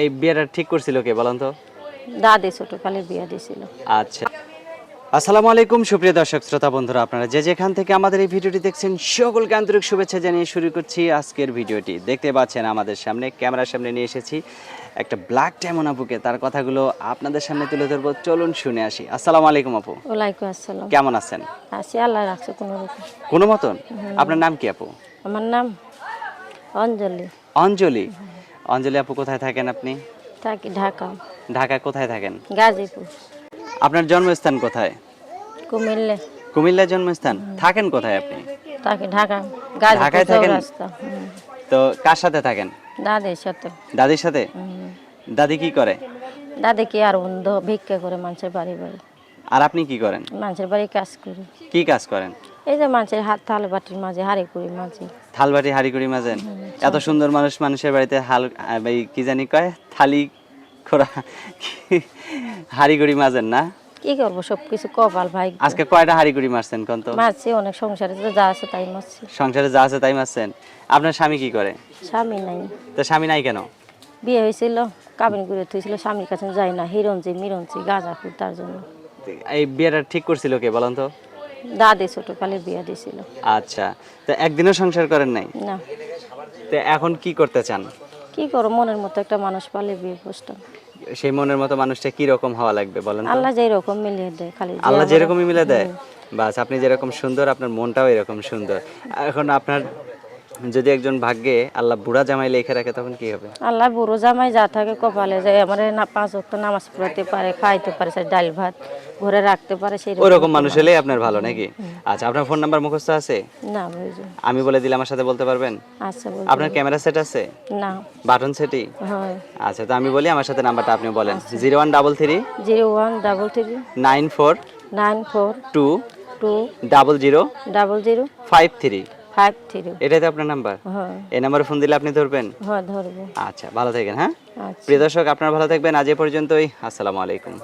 এই বিয়েটা ঠিক করছিল কে বলেন তো? দাদি ছোটকালে বিয়ে দিছিল। আচ্ছা। আসসালামু আলাইকুম সুপ্রিয় দর্শক শ্রোতা বন্ধুরা আপনারা যে যেখান থেকে আমাদের এই ভিডিওটি দেখছেন সকলকে আন্তরিক শুভেচ্ছা জানিয়ে শুরু করছি আজকের ভিডিওটি। দেখতে পাচ্ছেন আমাদের সামনে ক্যামেরার সামনে নিয়ে এসেছি একটা ব্ল্যাক ডায়মন্ড আপুকে। তার কথাগুলো আপনাদের সামনে তুলে ধরবো। চলুন শুনে আসি। আসসালামু আলাইকুম আপু। ওয়ালাইকুম আসসালাম। কেমন আছেন? আছি আল্লাহ রাখছে কোনো রকম। কোনো মতন? আপনার নাম কি আপু? আমার নাম অঞ্জলি। অঞ্জলি। অঞ্জলি আপু কোথায় থাকেন আপনি? থাকি ঢাকা। ঢাকা কোথায় থাকেন? গাজীপুর। আপনার জন্মস্থান কোথায়? কুমিল্লা। কুমিল্লার জন্মস্থান? থাকেন কোথায় আপনি? থাকি ঢাকা ঢাকায় থাকেন? তো কার সাথে থাকেন? দাদির সাথে। দাদির সাথে? দাদি কি করে? দাদি কি আর বন্ধ ভিক্ষা করে মানুষের বাড়ি বাড়ি। আর আপনি কি করেন? মানুষের বাড়ি কাজ করি। কি কাজ করেন? এই যে মানুষের হাত থাল বাটির মাঝে। হাড়ি করি মাঝে? থালবাটি হাড়িকুড়ি মাজেন এত সুন্দর মানুষ মানুষের বাড়িতে হাল এই কি জানি কয়? থালি খোরা হাড়িগুড়ি মাজেন না? কি করব সব কিছু কপাল ভাই। আজকে কয়টা হাড়ি হাড়িগুড়ি মারছেন কোন তো মারছি অনেক সংসারে তো যা আছে তাই মারছি। সংসারে যা আছে তাই মারছেন। আপনার স্বামী কি করে? স্বামী নাই। তো স্বামী নাই কেন? বিয়ে হয়েছিল কাবিন করে থুইছিল স্বামীর কাছে যাই না হিরঞ্জি মিরঞ্জি গাঁজাপুর তার জন্য। এই বিয়েটা ঠিক করছিল কে বলেন তো? দাদি ছোটকালে বিয়ে দিয়েছিল আচ্ছা তো একদিনও সংসার করেন নাই? না। তো এখন কি করতে চান? কি করো মনের মতো একটা মানুষ পালে বিয়ে বসতাম সেই মনের মতো মানুষটা কি রকম হওয়া লাগবে বলেন তো? আল্লাহ যেই রকম মিলিয়ে দেয় খালি আল্লাহ যেরকমই মিলে দেয়? বাস আপনি যেরকম সুন্দর আপনার মনটাও এরকম সুন্দর। এখন আপনার যদি একজন ভাগ্যে আল্লাহ বুড়া জামাই লেখে রাখে তখন কি হবে? আল্লাহ বুড়ো জামাই যা থাকে কপালে যায়। আমার না পাঁচ ওয়াক্ত নামাজ পড়াতে পারে খাইতে পারে সে ডাল ভাত ঘরে রাখতে পারে সেই রকম ওরকম মানুষ হলেই আপনার ভালো নাকি? আচ্ছা আপনার ফোন নাম্বার মুখস্থ আছে? না বুঝি আমি বলে দিলে আমার সাথে বলতে পারবেন? আচ্ছা বলছি আপনার ক্যামেরা সেট আছে? না। বাটন সেটি হয়। আচ্ছা তো আমি বলি আমার সাথে নাম্বারটা আপনি বলেন। Zero one double three zero one double three nine four nine four two two double zero double zero five three five three. এটাই তো আপনার নাম্বার? এই নাম্বারে ফোন দিলে আপনি ধরবেন? হয় ধরবো। আচ্ছা ভালো থাকেন হ্যাঁ? আচ্ছা। প্রিয় দর্শক আপনারা ভালো থাকবেন। আজ এ পর্যন্তই। আসসালামু আলাইকুম।